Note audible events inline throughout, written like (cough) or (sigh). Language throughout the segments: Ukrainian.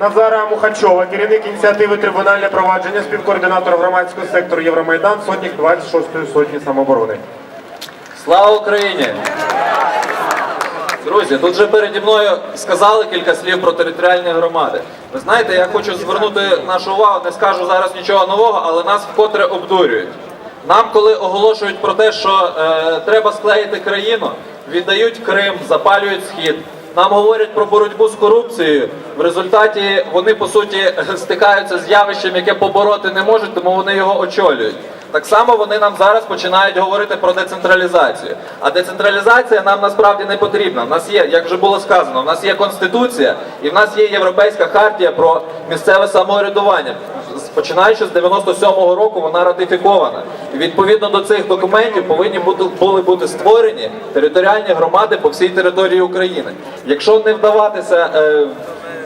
Назара Мухачова, керівник ініціативи Трибунальне провадження, співкоординатор громадського сектору Євромайдан, сотник 26-ї сотні самооборони. Слава Україні! Друзі, тут же переді мною сказали кілька слів про територіальні громади. Ви знаєте, я хочу звернути нашу увагу, не скажу зараз нічого нового, але нас вкотре обдурюють. Нам, коли оголошують про те, що е, треба склеїти країну, віддають Крим, запалюють схід. Нам говорять про боротьбу з корупцією. В результаті вони по суті (laughs) стикаються з явищем, яке побороти не можуть, тому вони його очолюють. Так само вони нам зараз починають говорити про децентралізацію. А децентралізація нам насправді не потрібна. У нас є, як вже було сказано, в нас є конституція і в нас є європейська хартія про місцеве самоврядування. Починаючи з 97-го року вона ратифікована. І відповідно до цих документів повинні бути були бути створені територіальні громади по всій території України. Якщо не вдаватися е,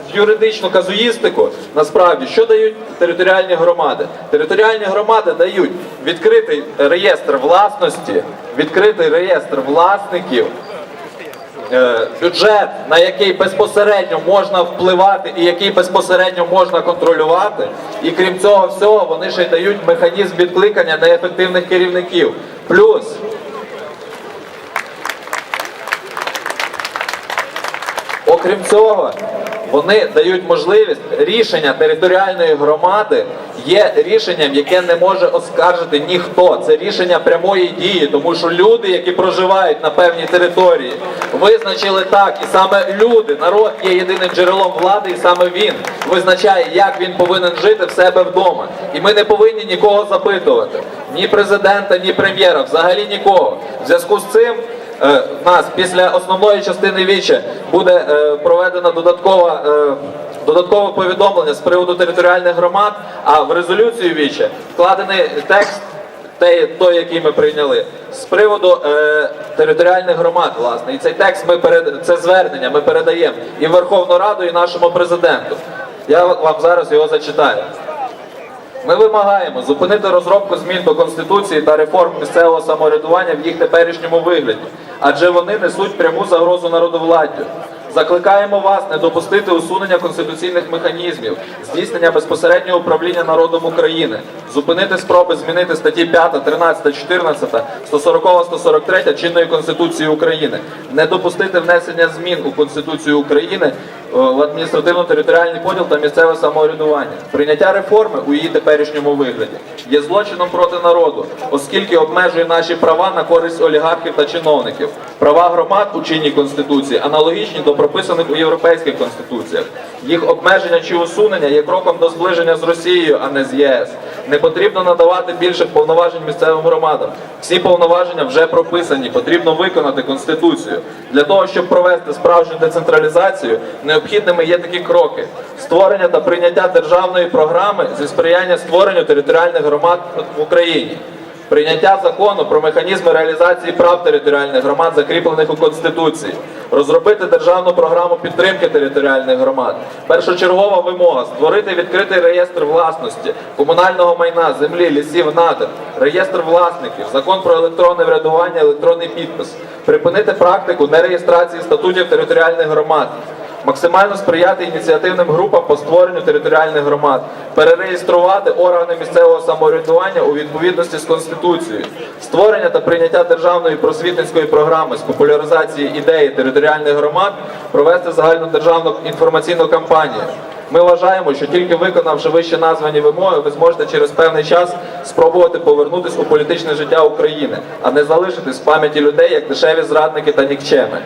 в юридичну казуїстику, насправді, що дають територіальні громади? Територіальні громади дають відкритий реєстр власності, відкритий реєстр власників, бюджет, на який безпосередньо можна впливати і який безпосередньо можна контролювати. І крім цього всього, вони ще й дають механізм відкликання неефективних керівників. Плюс Окрім цього, вони дають можливість рішення територіальної громади є рішенням, яке не може оскаржити ніхто. Це рішення прямої дії, тому що люди, які проживають на певній території, визначили так, і саме люди, народ є єдиним джерелом влади, і саме він визначає, як він повинен жити в себе вдома. І ми не повинні нікого запитувати, ні президента, ні прем'єра, взагалі нікого. В зв'язку з цим. Е, нас після основної частини віче буде е, проведено додаткова, е, додаткове повідомлення з приводу територіальних громад, а в резолюцію віче вкладений текст, той, той який ми прийняли, з приводу е, територіальних громад, власне. І цей текст ми перед це звернення ми передаємо і Верховну Раду, і нашому президенту. Я вам зараз його зачитаю. Ми вимагаємо зупинити розробку змін до Конституції та реформ місцевого самоврядування в їх теперішньому вигляді, адже вони несуть пряму загрозу народовладдю. Закликаємо вас не допустити усунення конституційних механізмів, здійснення безпосереднього управління народом України, зупинити спроби змінити статті 5, 13, 14, 140, 143 чинної Конституції України, не допустити внесення змін у Конституцію України е, в адміністративно-територіальний поділ та місцеве самоврядування. Прийняття реформи у її теперішньому вигляді є злочином проти народу, оскільки обмежує наші права на користь олігархів та чиновників. Права громад у чинній конституції аналогічні до прописаних у європейських конституціях. Їх обмеження чи усунення є кроком до зближення з Росією, а не з ЄС. Не потрібно надавати більше повноважень місцевим громадам. Всі повноваження вже прописані. Потрібно виконати конституцію. Для того, щоб провести справжню децентралізацію, необхідними є такі кроки: створення та прийняття державної програми зі сприяння створенню територіальних громад в Україні. Прийняття закону про механізми реалізації прав територіальних громад, закріплених у Конституції, розробити державну програму підтримки територіальних громад. Першочергова вимога створити відкритий реєстр власності, комунального майна, землі, лісів, надр, реєстр власників, закон про електронне врядування, електронний підпис, припинити практику нереєстрації статутів територіальних громад. Максимально сприяти ініціативним групам по створенню територіальних громад, перереєструвати органи місцевого самоврядування у відповідності з Конституцією, створення та прийняття державної просвітницької програми з популяризації ідеї територіальних громад, провести загальнодержавну інформаційну кампанію. Ми вважаємо, що тільки виконавши вище названі вимоги, ви зможете через певний час спробувати повернутися у політичне життя України, а не залишитись в пам'яті людей як дешеві зрадники та нікчеми.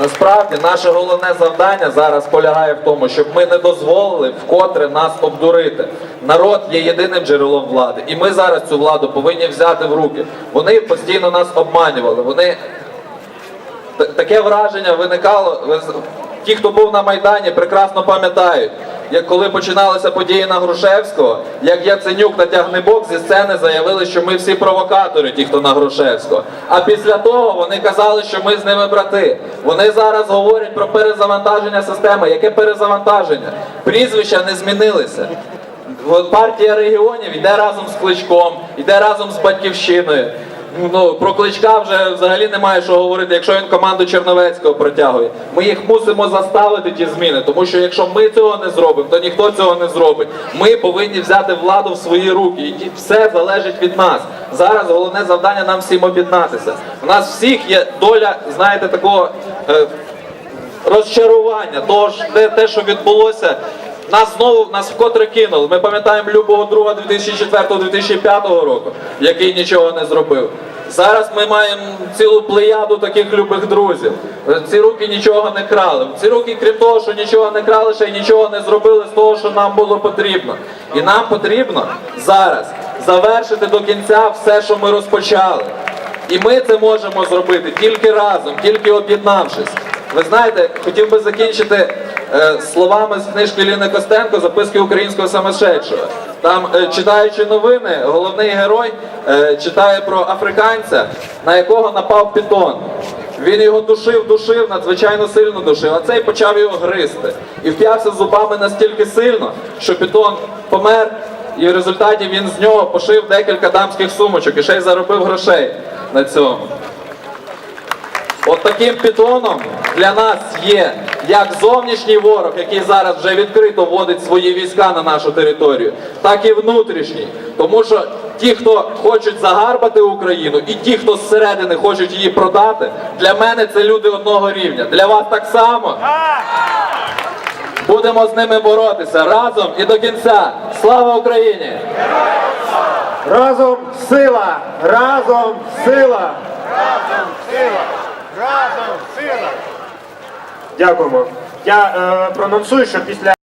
Насправді наше головне завдання зараз полягає в тому, щоб ми не дозволили вкотре нас обдурити. Народ є єдиним джерелом влади, і ми зараз цю владу повинні взяти в руки. Вони постійно нас обманювали. Вони таке враження виникало. Ті, хто був на Майдані, прекрасно пам'ятають, як коли починалися події на Грушевського, як Яценюк та Тягнебок зі сцени заявили, що ми всі провокатори, ті, хто на Грушевського. А після того вони казали, що ми з ними брати. Вони зараз говорять про перезавантаження системи. Яке перезавантаження? Прізвища не змінилися. Партія регіонів йде разом з Кличком, йде разом з батьківщиною. Ну, про кличка вже взагалі немає що говорити, якщо він команду Черновецького протягує. Ми їх мусимо заставити ті зміни, тому що якщо ми цього не зробимо, то ніхто цього не зробить. Ми повинні взяти владу в свої руки, і все залежить від нас. Зараз головне завдання нам всім об'єднатися. У нас всіх є доля, знаєте, такого. Е, розчарування, того ж те, те, що відбулося. Нас знову нас вкотре кинули. Ми пам'ятаємо любого друга 2004-2005 року, який нічого не зробив. Зараз ми маємо цілу плеяду таких любих друзів. Ці руки нічого не крали. Ці руки, крім того, що нічого не крали, ще й нічого не зробили з того, що нам було потрібно. І нам потрібно зараз завершити до кінця все, що ми розпочали. І ми це можемо зробити тільки разом, тільки об'єднавшись. Ви знаєте, хотів би закінчити словами з книжки Ліни Костенко Записки українського самошедшого. Там, е, читаючи новини, головний герой е, читає про африканця, на якого напав пітон. Він його душив, душив, надзвичайно сильно душив, а цей почав його гризти. І вп'явся зубами настільки сильно, що пітон помер, і в результаті він з нього пошив декілька дамських сумочок і ще й заробив грошей на цьому. От таким пітоном для нас є як зовнішній ворог, який зараз вже відкрито вводить свої війська на нашу територію, так і внутрішній. Тому що ті, хто хочуть загарбати Україну, і ті, хто зсередини хочуть її продати, для мене це люди одного рівня. Для вас так само. Будемо з ними боротися разом і до кінця. Слава Україні! Разом сила! Разом сила! Разом сила! Дякуємо. Я е, проанонсую, що після